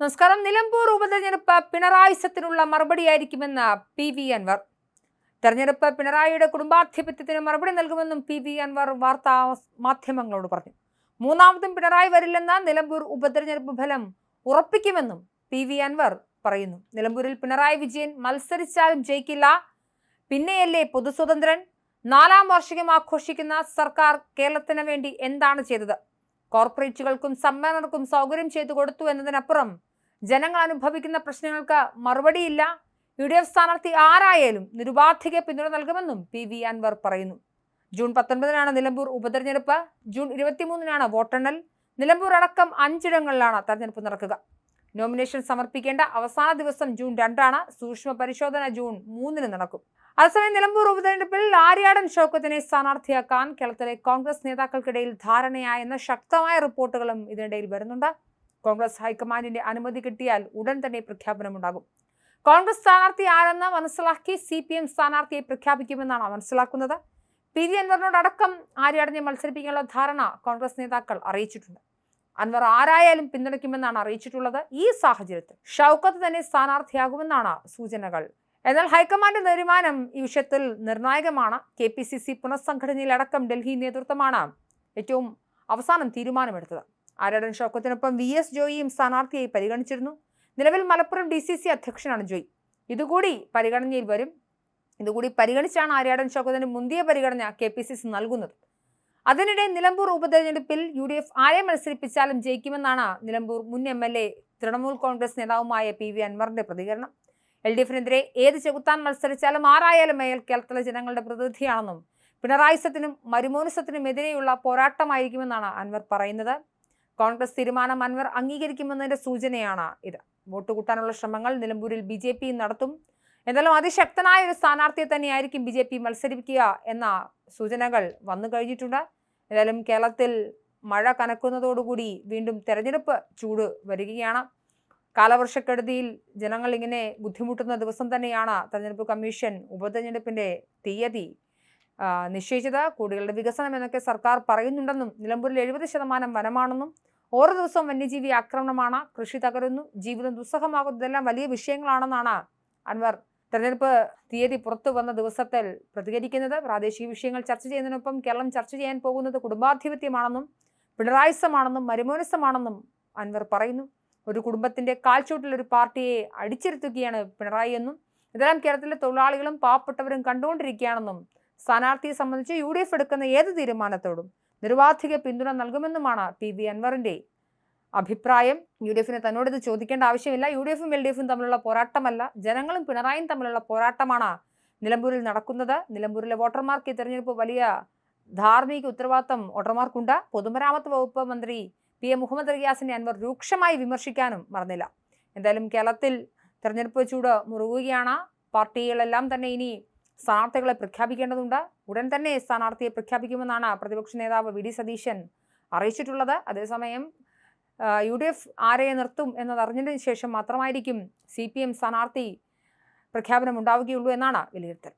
നമസ്കാരം. നിലമ്പൂർ ഉപതെരഞ്ഞെടുപ്പ് പിണറായിസത്തിനുള്ള മറുപടിയായിരിക്കുമെന്ന് പി വി അൻവർ. തെരഞ്ഞെടുപ്പ് പിണറായിയുടെ കുടുംബാധിപത്യത്തിന് മറുപടി നൽകുമെന്നും പി വി അൻവർ വാർത്താ മാധ്യമങ്ങളോട് പറഞ്ഞു. മൂന്നാമതും പിണറായി വരില്ലെന്ന നിലമ്പൂർ ഉപതെരഞ്ഞെടുപ്പ് ഫലം ഉറപ്പിക്കുമെന്നും പി വി അൻവർ പറയുന്നു. നിലമ്പൂരിൽ പിണറായി വിജയൻ മത്സരിച്ചാലും ജയിക്കില്ല. പിന്നെയല്ലേ പൊതുസ്വതന്ത്രൻ. നാലാം വാർഷികം ആഘോഷിക്കുന്ന സർക്കാർ കേരളത്തിന് വേണ്ടി എന്താണ് ചെയ്തത്? കോർപ്പറേറ്റുകൾക്കും സമ്മേളനർക്കും സൗകര്യം ചെയ്തു കൊടുത്തു എന്നതിനപ്പുറം ജനങ്ങൾ അനുഭവിക്കുന്ന പ്രശ്നങ്ങൾക്ക് മറുപടിയില്ല. യു ഡി എഫ് സ്ഥാനാർത്ഥി ആരായാലും നിരുപാധിക പിന്തുണ നൽകുമെന്നും പി വി അൻവർ പറയുന്നു. ജൂൺ പത്തൊൻപതിനാണ് നിലമ്പൂർ ഉപതെരഞ്ഞെടുപ്പ്. ജൂൺ ഇരുപത്തിമൂന്നിനാണ് വോട്ടെണ്ണൽ. നിലമ്പൂർ അടക്കം അഞ്ചിടങ്ങളിലാണ് തെരഞ്ഞെടുപ്പ് നടക്കുക. നോമിനേഷൻ സമർപ്പിക്കേണ്ട അവസാന ദിവസം ജൂൺ രണ്ടാണ്. സൂക്ഷ്മ പരിശോധന ജൂൺ മൂന്നിന് നടക്കും. അതേസമയം നിലമ്പൂർ ഉപതെരഞ്ഞെടുപ്പിൽ ആര്യാടൻ ഷൗക്കത്തിനെ സ്ഥാനാർത്ഥിയാക്കാൻ കേരളത്തിലെ കോൺഗ്രസ് നേതാക്കൾക്കിടയിൽ ധാരണയായെന്ന ശക്തമായ റിപ്പോർട്ടുകളും ഇതിനിടയിൽ വരുന്നുണ്ട്. കോൺഗ്രസ് ഹൈക്കമാൻഡിന്റെ അനുമതി കിട്ടിയാൽ ഉടൻ തന്നെ പ്രഖ്യാപനമുണ്ടാകും കോൺഗ്രസ് സ്ഥാനാർത്ഥി ആരെന്ന് മനസ്സിലാക്കി സി പി എം സ്ഥാനാർത്ഥിയെ പ്രഖ്യാപിക്കുമെന്നാണ് മനസ്സിലാക്കുന്നത്. പി വി അൻവറിനോടക്കം ആര്യാടനെ മത്സരിപ്പിക്കാനുള്ള ധാരണ കോൺഗ്രസ് നേതാക്കൾ അറിയിച്ചിട്ടുണ്ട്. അൻവർ ആരായാലും പിന്തുണയ്ക്കുമെന്നാണ് അറിയിച്ചിട്ടുള്ളത്. ഈ സാഹചര്യത്തിൽ ഷൗക്കത്ത് തന്നെ സ്ഥാനാർത്ഥിയാകുമെന്നാണ് സൂചനകൾ. എന്നാൽ ഹൈക്കമാൻഡ് തീരുമാനം ഈ വിഷയത്തിൽ നിർണായകമാണ്. കെ പി സി സി പുനഃസംഘടനയിലടക്കം ഡൽഹി നേതൃത്വമാണ് ഏറ്റവും അവസാനം തീരുമാനമെടുത്തത്. ആരാടൻ ഷൗക്കത്തിനൊപ്പം വി എസ് ജോയിയും സ്ഥാനാർത്ഥിയായി പരിഗണിച്ചിരുന്നു. നിലവിൽ മലപ്പുറം ഡി സി സി അധ്യക്ഷനാണ് ജോയി. ഇതുകൂടി പരിഗണനയിൽ വരും. ഇതുകൂടി പരിഗണിച്ചാണ് ആര്യാടൻ ഷൗക്കത്തിന് മുന്തിയ പരിഗണന കെ പി സി സി നൽകുന്നത്. അതിനിടെ നിലമ്പൂർ ഉപതെരഞ്ഞെടുപ്പിൽ യു ഡി എഫ് ആരെ മത്സരിപ്പിച്ചാലും ജയിക്കുമെന്നാണ് നിലമ്പൂർ മുൻ M L A Trinamool Congress നേതാവുമായ പി വി അൻവറിന്റെ പ്രതികരണം. എൽ ഡി എഫിനെതിരെ ഏത് ചെകുത്താൻ മത്സരിച്ചാലും ആരായാലും അയാൾ കേരളത്തിലെ ജനങ്ങളുടെ പ്രതിനിധിയാണെന്നും പിണറായിസത്തിനും മരുമോനിസത്തിനും എതിരെയുള്ള പോരാട്ടമായിരിക്കുമെന്നാണ് അൻവർ പറയുന്നത്. കോൺഗ്രസ് തീരുമാനം അൻവർ അംഗീകരിക്കുമെന്നതിന്റെ സൂചനയാണ് ഇത്. വോട്ട് കൂട്ടാനുള്ള ശ്രമങ്ങൾ നിലമ്പൂരിൽ ബി ജെ പി നടത്തും. എന്നാലും അതിശക്തനായ ഒരു സ്ഥാനാർത്ഥിയെ തന്നെയായിരിക്കും ബി ജെ പി മത്സരിപ്പിക്കുക എന്ന സൂചനകൾ വന്നു കഴിഞ്ഞിട്ടുണ്ട്. എന്തായാലും കേരളത്തിൽ മഴ കനക്കുന്നതോടുകൂടി വീണ്ടും തെരഞ്ഞെടുപ്പ് ചൂട് വരികയാണ്. കാലവർഷക്കെടുതിയിൽ ജനങ്ങൾ ഇങ്ങനെ ബുദ്ധിമുട്ടുന്ന ദിവസം തന്നെയാണ് തെരഞ്ഞെടുപ്പ് കമ്മീഷൻ ഉപതെരഞ്ഞെടുപ്പിന്റെ തീയതി നിശ്ചയിച്ചത് കുടികളുടെ വികസനം എന്നൊക്കെ സർക്കാർ പറയുന്നുണ്ടെന്നും നിലമ്പൂരിൽ എഴുപത് ശതമാനം വനമാണെന്നും ഓരോ ദിവസവും വന്യജീവി ആക്രമണമാണ് കൃഷി തകരുന്നു ജീവിതം ദുസ്സഹമാകുന്നതെല്ലാം വലിയ വിഷയങ്ങളാണെന്നാണ് അൻവർ. തെരഞ്ഞെടുപ്പ് തീയതി പുറത്തു വന്ന ദിവസത്തിൽ പ്രതികരിക്കുന്നത് പ്രാദേശിക വിഷയങ്ങൾ ചർച്ച ചെയ്യുന്നതിനൊപ്പം കേരളം ചർച്ച ചെയ്യാൻ പോകുന്നത് കുടുംബാധിപത്യമാണെന്നും പിണറായിസമാണെന്നും മരുമോനിസമാണെന്നും അൻവർ പറയുന്നു. ഒരു കുടുംബത്തിന്റെ കാൽച്ചൂട്ടിൽ ഒരു പാർട്ടിയെ അടിച്ചിരുത്തുകയാണ് പിണറായി എന്നും ഇതെല്ലാം കേരളത്തിലെ തൊഴിലാളികളും പാവപ്പെട്ടവരും കണ്ടുകൊണ്ടിരിക്കുകയാണെന്നും സ്ഥാനാർത്ഥിയെ സംബന്ധിച്ച് യു ഡി എഫ് എടുക്കുന്ന ഏത് തീരുമാനത്തോടും നിർവാധിക പിന്തുണ നൽകുമെന്നുമാണ് പി വി അൻവറിന്റെ അഭിപ്രായം. യു ഡി എഫിന് തന്നോട് ഇത് ചോദിക്കേണ്ട ആവശ്യമില്ല. യു ഡി എഫും എൽ ഡി എഫും തമ്മിലുള്ള പോരാട്ടമല്ല. ജനങ്ങളും പിണറായും തമ്മിലുള്ള പോരാട്ടമാണ് നിലമ്പൂരിൽ നടക്കുന്നത്. നിലമ്പൂരിലെ വോട്ടർമാർക്ക് ഈ തെരഞ്ഞെടുപ്പ് വലിയ ധാർമ്മിക ഉത്തരവാദിത്തം വോട്ടർമാർക്കുണ്ട്. പൊതുമരാമത്ത് വകുപ്പ് മന്ത്രി പി എ മുഹമ്മദ് റിയാസിനെ അൻവർ രൂക്ഷമായി വിമർശിക്കാനും മറന്നില്ല. എന്തായാലും കേരളത്തിൽ തെരഞ്ഞെടുപ്പ് ചൂട് മുറുകുകയാണ്. പാർട്ടികളെല്ലാം തന്നെ ഇനി സ്ഥാനാർത്ഥികളെ പ്രഖ്യാപിക്കേണ്ടതുണ്ട്. ഉടൻ തന്നെ സ്ഥാനാർത്ഥിയെ പ്രഖ്യാപിക്കുമെന്നാണ് പ്രതിപക്ഷ നേതാവ് വി. ഡി. സതീശൻ അറിയിച്ചിട്ടുള്ളത്. അതേസമയം യു. ഡി. എഫ് ആരെ നിർത്തും എന്നതറിഞ്ഞതിന് ശേഷം മാത്രമായിരിക്കും സി. പി. എം സ്ഥാനാർത്ഥി പ്രഖ്യാപനം ഉണ്ടാവുകയുള്ളൂ എന്നാണ് വിലയിരുത്തൽ.